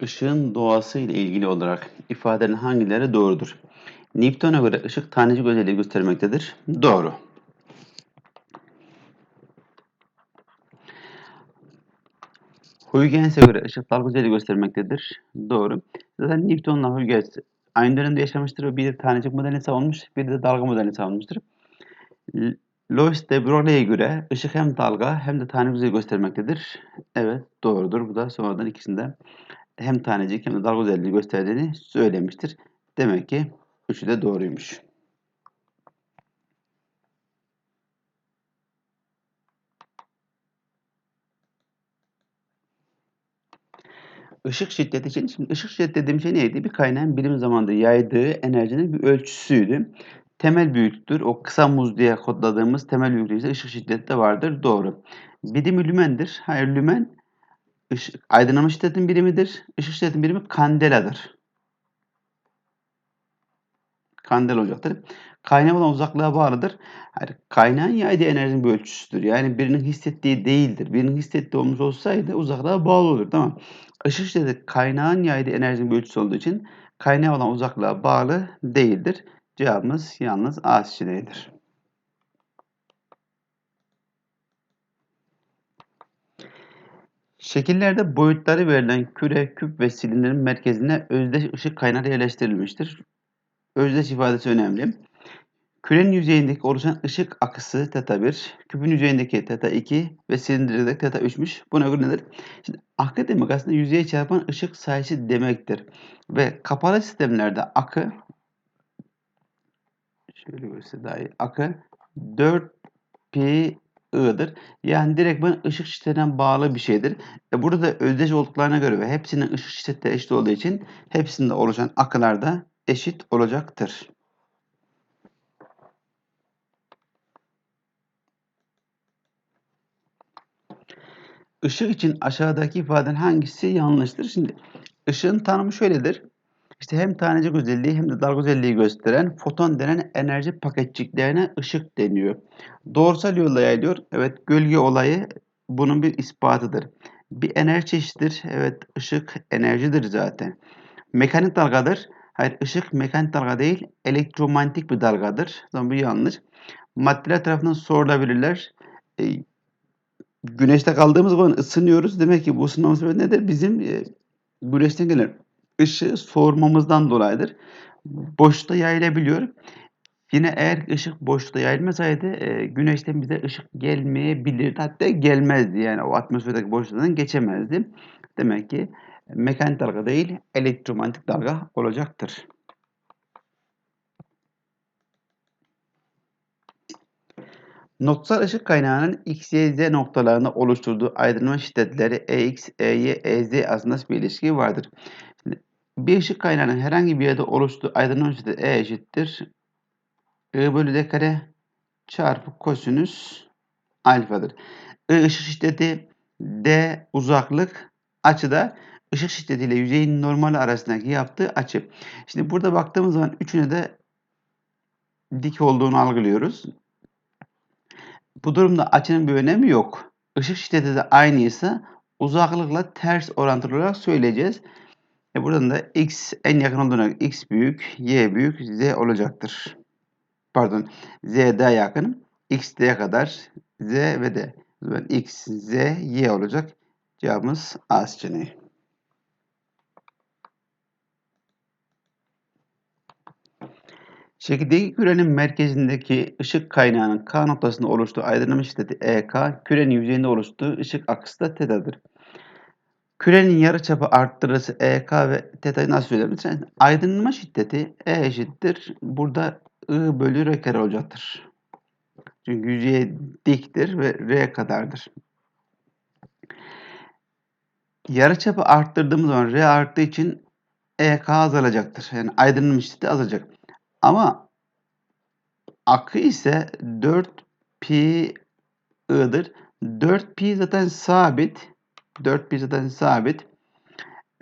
Işığın doğası ile ilgili olarak ifadelerin hangileri doğrudur? Newton'a göre ışık tanecik özelliği göstermektedir. Doğru. Huygens göre ışık dalga özelliği göstermektedir. Doğru. Zaten Newton'la Huygens aynı dönemde yaşamıştır ve biri tanecik modelini savunmuş, biri de dalga modelini savunmuştur. L- Louis de Broglie'ye göre ışık hem dalga hem de tanecik özelliği göstermektedir. Evet, doğrudur. Bu da sonradan ikisinde hem tanecik hem de dalga özelliği gösterdiğini söylemiştir. Demek ki üçü de doğruymuş. Işık şiddeti için, şimdi ışık şiddeti dediğim şey neydi? Bir kaynağın birim zamanda yaydığı enerjinin bir ölçüsüydü. Temel büyüklüktür. O kısa muz diye kodladığımız temel büyüklüğü ışık şiddeti de vardır. Doğru. Birimi lümendir. Hayır lümen ışık, aydınlanma şiddetin birimidir. Işık şiddetin birimi kandeladır. Kandel olacaktır. Kaynağı olan uzaklığa bağlıdır. Yani kaynağın yaydığı enerjinin bir ölçüsüdür. Yani birinin hissettiği değildir. Birinin hissettiği olmuş olsaydı uzaklığa bağlı olur. Tamam. Işık şiddeti kaynağın yaydığı enerjinin bir ölçüsü olduğu için kaynağı olan uzaklığa bağlı değildir. Cevabımız yalnız A seçeneğidir. Şekillerde boyutları verilen küre, küp ve silindirin merkezine özdeş ışık kaynağı yerleştirilmiştir. Özdeş ifadesi önemli. Kürenin yüzeyindeki oluşan ışık akısı θ 1, küpün yüzeyindeki θ 2 ve silindirdeki θ 3'müş. Buna göre nedir? Şimdi akı demek aslında yüzeye çarpan ışık sayısı demektir. Ve kapalı sistemlerde akı şöyle göstereyim daha iyi. Akı 4 pi i'dir. Yani direktmen ışık şiddetine bağlı bir şeydir. E burada da özdeş olduklarına göre ve hepsinin ışık şiddeti eşit olduğu için hepsinde oluşan akılar da eşit olacaktır. Işık için aşağıdaki ifadenin hangisi yanlıştır? Şimdi ışığın tanımı şöyledir. İşte hem tanecik özelliği hem de dalga özelliği gösteren foton denen enerji paketçiklerine ışık deniyor. Doğrusal yolla yayılıyor. Evet gölge olayı bunun bir ispatıdır. Bir enerji çeşididir. Evet ışık enerjidir zaten. Mekanik dalgadır. Hayır ışık mekanik dalga değil elektromanyetik bir dalgadır. Zaman bu yanlış. Maddeler tarafından sorulabilirler. E, güneşte kaldığımız zaman ısınıyoruz. Demek ki bu ısınmamız nedir? Bizim e, güneşten gelen ışığı soğurmamızdan dolayıdır. Boşlukta yayılabiliyor. Yine eğer ışık boşlukta yayılmasaydı e, güneşten bize ışık gelmeyebilirdi. Hatta gelmezdi. Yani o atmosferdeki boşluktan geçemezdi. Demek ki mekanik dalga değil elektromanyetik dalga olacaktır. Notsal ışık kaynağının X, Y, Z noktalarında oluşturduğu aydınlanma şiddetleri EX, EY, EZ arasında bir ilişki vardır. Bir ışık kaynağının herhangi bir yerde oluştuğu aydınlanma şiddeti E eşittir. I bölü D kare çarpı kosinüs alfadır. I ışık şiddeti, D uzaklık, açıda ışık şiddetiyle yüzeyin normali arasındaki yaptığı açı. Şimdi burada baktığımız zaman üçüne de dik olduğunu algılıyoruz. Bu durumda açının bir önemi yok. Işık şiddeti de aynıysa uzaklıkla ters orantılı olarak söyleyeceğiz. E buradan da x en yakın olduğuna x büyük, y büyük, z olacaktır. Pardon, z daha yakın. x d'ye kadar z ve d. Zaman x, z, y olacak. Cevabımız A seçeneği. Şekildeki kürenin merkezindeki ışık kaynağının K noktasında oluştuğu aydınlanma şiddeti EK, kürenin yüzeyinde oluştuğu ışık akısı da θ'dir. Kürenin yarıçapı arttırısı EK ve θ'yı nasıl söyleyebiliriz? Yani aydınlanma şiddeti E eşittir. Burada I bölü R kare olacaktır. Çünkü yüzeye diktir ve R kadardır. Yarıçapı arttırdığımız zaman R arttığı için EK azalacaktır. Yani aydınlanma şiddeti azalacak. Ama akı ise 4 pi i'dir. 4 pi zaten sabit. 4 pi zaten sabit.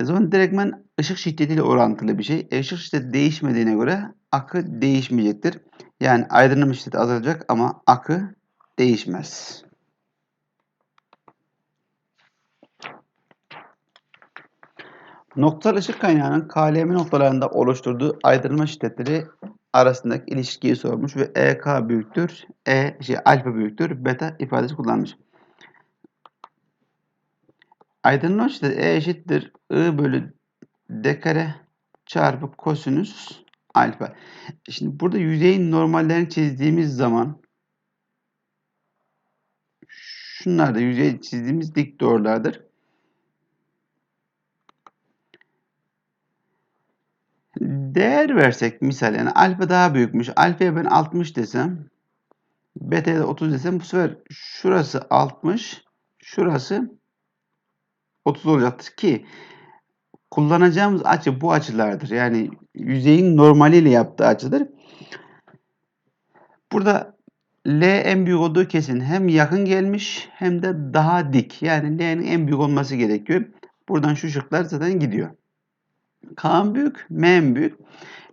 E zaman direktmen ışık şiddetiyle orantılı bir şey. E ışık şiddeti değişmediğine göre akı değişmeyecektir. Yani aydınlanma şiddeti azalacak ama akı değişmez. Noktasal ışık kaynağının KLM noktalarında oluşturduğu aydınlatma şiddetleri arasındaki ilişkiyi sormuş ve EK büyüktür, E şey alfa büyüktür, beta ifadesi kullanmış. Aydınlatma şiddeti E eşittir I bölü D kare çarpı kosinüs alfa. Şimdi burada yüzeyin normallerini çizdiğimiz zaman şunlar da yüzey çizdiğimiz dik doğrulardır. Değer versek misal yani alfa daha büyükmüş. Alfaya ben 60 desem beta'ya da 30 desem bu sefer şurası 60 şurası 30 olacaktır ki kullanacağımız açı bu açılardır. Yani yüzeyin normaliyle yaptığı açıdır. Burada L en büyük olduğu kesin. Hem yakın gelmiş hem de daha dik. Yani L'nin en büyük olması gerekiyor. Buradan şu ışıklar zaten gidiyor. K büyük, M büyük.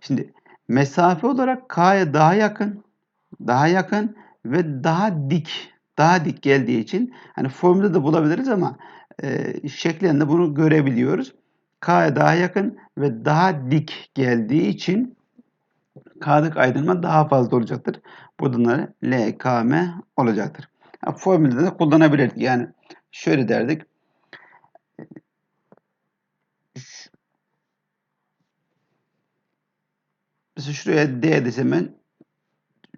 Şimdi mesafe olarak K'ya daha yakın, daha yakın ve daha dik, daha dik geldiği için hani formülde de bulabiliriz ama e, şeklinde bunu görebiliyoruz. K'ya daha yakın ve daha dik geldiği için K'daki aydınlatma daha fazla olacaktır. Buradan L, K, M olacaktır. Yani formülde de kullanabilirdik. Yani şöyle derdik. Mesela şuraya D desem ben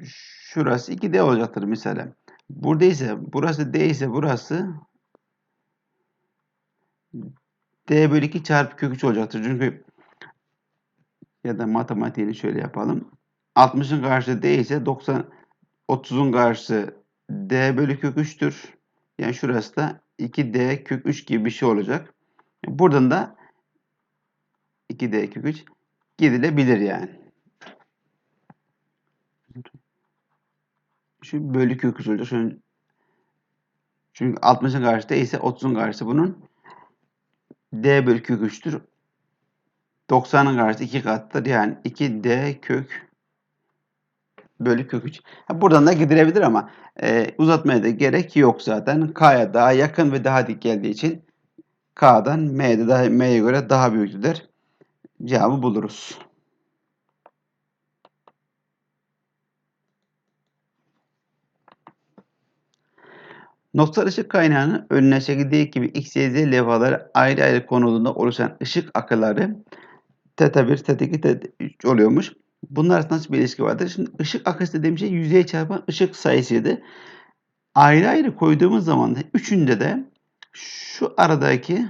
şurası 2D olacaktır mesela. Burada ise burası D ise burası D bölü 2 çarpı kök 3 olacaktır. Çünkü ya da matematiğini şöyle yapalım. 60'ın karşısı D ise 90 30'un karşısı D bölü kök 3'tür. Yani şurası da 2D kök 3 gibi bir şey olacak. Buradan da 2D kök 3 gidilebilir yani. Şu bölü kök 3 olacak. Çünkü 60'ın karşısı D ise 30'un karşısı bunun D bölü kök 3'tür. 90'ın karşısı 2 kattır. Yani 2D kök bölü kök 3. buradan da gidilebilir ama e, uzatmaya da gerek yok zaten. K'ya daha yakın ve daha dik geldiği için K'dan M'de daha, M'ye göre daha büyüktür. Cevabı buluruz. Noktasal ışık kaynağının önüne çekildiği gibi X, Y, Z levhaları ayrı ayrı konulunda oluşan ışık akıları teta 1, teta 2, teta 3 oluyormuş. Bunlar arasında nasıl bir ilişki vardır? Şimdi ışık akısı dediğim şey yüzeye çarpan ışık sayısıydı. Ayrı ayrı koyduğumuz zaman üçünde de şu aradaki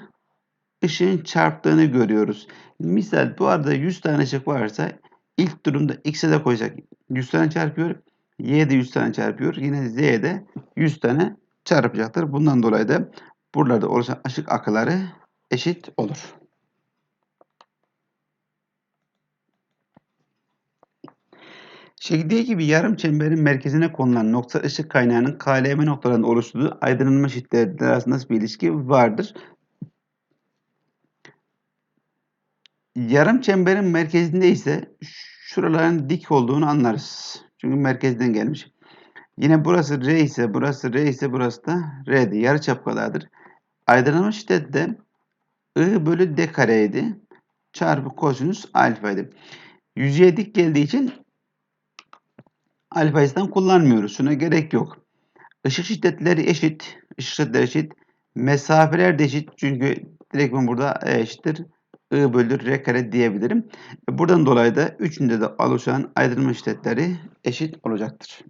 ışığın çarptığını görüyoruz. Misal bu arada 100 tane ışık varsa ilk durumda X'e de koyacak 100 tane çarpıyor. Y'de 100 tane çarpıyor. Yine Z'de 100 tane çarpacaktır. Bundan dolayı da buralarda oluşan ışık akıları eşit olur. Şekildeki gibi yarım çemberin merkezine konulan nokta ışık kaynağının KLM noktalarında oluşturduğu aydınlanma şiddetleri arasında bir ilişki vardır? Yarım çemberin merkezinde ise şuraların dik olduğunu anlarız. Çünkü merkezden gelmiş. Yine burası R ise, burası R ise burası da R'di. Yarı çap kadardır. Aydınlanma şiddeti de I bölü D kareydi. Çarpı kosinüs alfaydı. Yüzeye dik geldiği için alfayızdan kullanmıyoruz. Şuna gerek yok. Işık şiddetleri eşit. Işık şiddetleri eşit. Mesafeler de eşit. Çünkü direkt burada E eşittir. I bölü R kare diyebilirim. Buradan dolayı da üçünde de oluşan aydınlanma şiddetleri eşit olacaktır.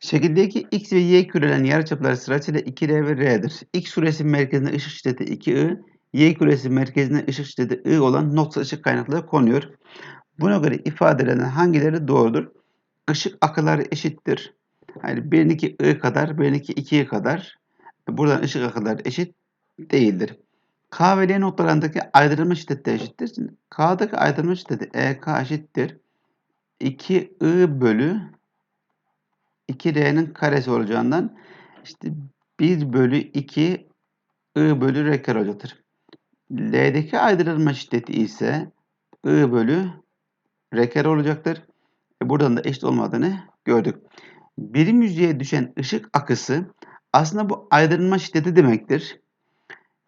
Şekildeki x ve y kürelerin yarıçapları sırasıyla 2r ve r'dir. X küresinin merkezine ışık şiddeti 2i, y küresinin merkezine ışık şiddeti i olan nokta ışık kaynakları konuyor. Buna göre ifade edilen hangileri doğrudur? Işık akıları eşittir. Yani birininki i kadar, birininki 2i kadar. Buradan ışık akıları eşit değildir. K ve L noktalarındaki aydınlanma şiddeti eşittir. K'daki aydınlanma şiddeti EK eşittir. 2I bölü 2R'nin karesi olacağından işte 1 bölü 2 I bölü R kare olacaktır. L'deki aydınlatma şiddeti ise I bölü R kare olacaktır. E buradan da eşit olmadığını gördük. Birim yüzeye düşen ışık akısı Aslında bu aydınlanma şiddeti demektir.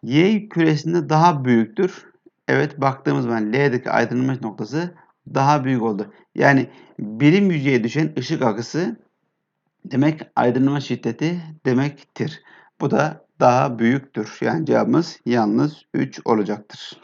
Y küresinde daha büyüktür. Evet baktığımız zaman L'deki aydınlanma noktası daha büyük oldu. Yani birim yüzeye düşen ışık akısı demek aydınlanma şiddeti demektir. Bu da daha büyüktür. Yani cevabımız yalnız 3 olacaktır.